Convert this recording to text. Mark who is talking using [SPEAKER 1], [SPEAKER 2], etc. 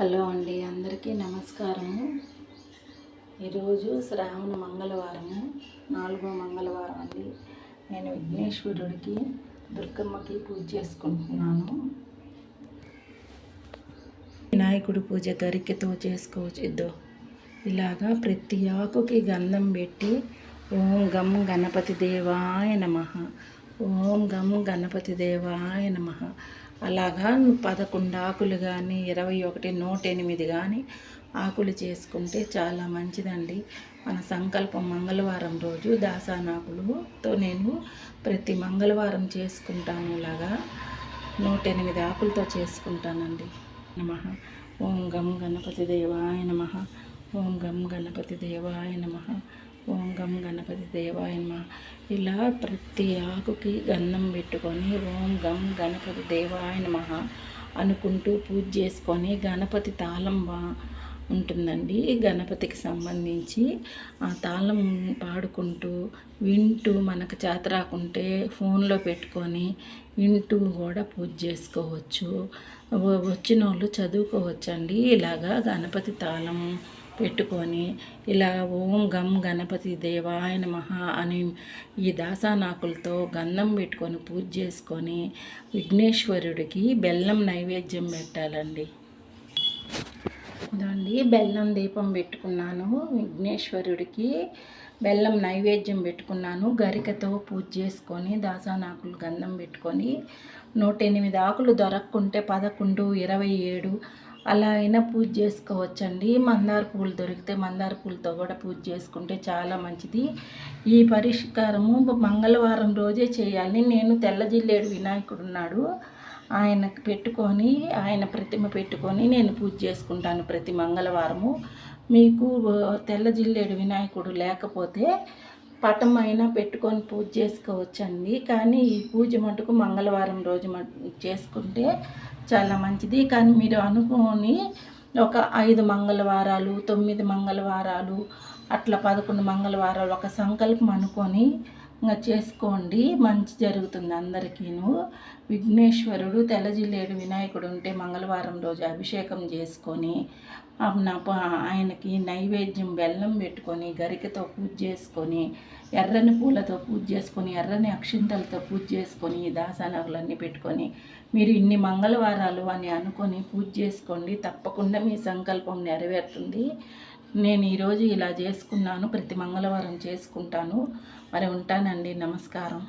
[SPEAKER 1] Hello అండి అందరికీ నమస్కారము. ఈరోజు శ్రావణ మంగళవారము నాలుగో మంగళవారం అండి. నేను విఘ్నేశ్వరుడికి దుర్గమ్మకి పూజ చేసుకుంటున్నాను. వినాయకుడి పూజ దొరికితో చేసుకోవచ్చు. ఇద్దో ఇలాగా ప్రతి ఆకుకి గంధం పెట్టి ఓం గం గణపతి దేవాయ నమ. ఓం గం గణపతి దేవాయ నమ. అలాగా పదకొండు ఆకులు కానీ ఇరవై ఒకటి నూట ఎనిమిది కానీ ఆకులు చేసుకుంటే చాలా మంచిదండి. మన సంకల్పం మంగళవారం రోజు దాసానాకులుతో నేను ప్రతి మంగళవారం చేసుకుంటాను ఇలాగా నూట ఎనిమిది ఆకులతో చేసుకుంటానండి. నమ. ఓం గం గణపతి దేవాయ నమ. ఓం గం గణపతి దేవాయ నమ. ఓం గం గణపతి దేవాయమ ఇలా ప్రతి ఆకుకి గంధం పెట్టుకొని ఓం గం గణపతి దేవాయ అనుకుంటూ పూజ చేసుకొని గణపతి తాళం ఉంటుందండి. గణపతికి సంబంధించి ఆ తాళం పాడుకుంటూ వింటూ మనకు చేత రాకుంటే ఫోన్లో పెట్టుకొని వింటూ కూడా పూజ చేసుకోవచ్చు. వచ్చిన వాళ్ళు చదువుకోవచ్చండి. ఇలాగా గణపతి తాళం పెట్టుకొని ఇలా ఓం గం గణపతి దేవాయ నమః అని ఈ దాసానాకులతో గంధం పెట్టుకొని పూజ చేసుకొని విఘ్నేశ్వరుడికి బెల్లం నైవేద్యం పెట్టాలండి. ఇదండి బెల్లం దీపం పెట్టుకున్నాను విఘ్నేశ్వరుడికి బెల్లం నైవేద్యం పెట్టుకున్నాను గరికతో పూజ చేసుకొని దాసానాకులు గంధం పెట్టుకొని నూట ఎనిమిది ఆకులు దొరక్కుంటే పదకొండు ఇరవై ఏడు అలా అయినా పూజ చేసుకోవచ్చండి. మందార పూలు దొరికితే మందార పూలతో కూడా పూజ చేసుకుంటే చాలా మంచిది. ఈ పరిష్కారము మంగళవారం రోజే చేయాలి. నేను తెల్ల జిల్లేడు వినాయకుడు ఉన్నాడు. ఆయనకు పెట్టుకొని ఆయన ప్రతిమ పెట్టుకొని నేను పూజ చేసుకుంటాను ప్రతి మంగళవారము. మీకు తెల్ల జిల్లేడు వినాయకుడు లేకపోతే పటం అయినా పెట్టుకొని పూజ చేసుకోవచ్చండి. కానీ ఈ పూజ మటుకు మంగళవారం రోజు మటు చేసుకుంటే చాలా మంచిది. కానీ మీరు అనుకొని ఒక ఐదు మంగళవారాలు తొమ్మిది మంగళవారాలు అట్లా పదకొండు మంగళవారాలు ఒక సంకల్పం అనుకొని ఇంకా చేసుకోండి మంచి జరుగుతుంది అందరికీను. విఘ్నేశ్వరుడు తెల్లజిల్లేడు వినాయకుడు ఉంటే మంగళవారం రోజు అభిషేకం చేసుకొని ఆయనకి నైవేద్యం బెల్లం పెట్టుకొని గరికతో పూజ చేసుకొని ఎర్రని పూలతో పూజ చేసుకొని ఎర్రని అక్షింతలతో పూజ చేసుకొని ఈ పెట్టుకొని మీరు ఇన్ని మంగళవారాలు అని అనుకొని పూజ చేసుకోండి. తప్పకుండా మీ సంకల్పం నెరవేరుతుంది. నేను ఈరోజు ఇలా చేసుకున్నాను. ప్రతి మంగళవారం చేసుకుంటాను. మరి ఉంటానండి. నమస్కారం.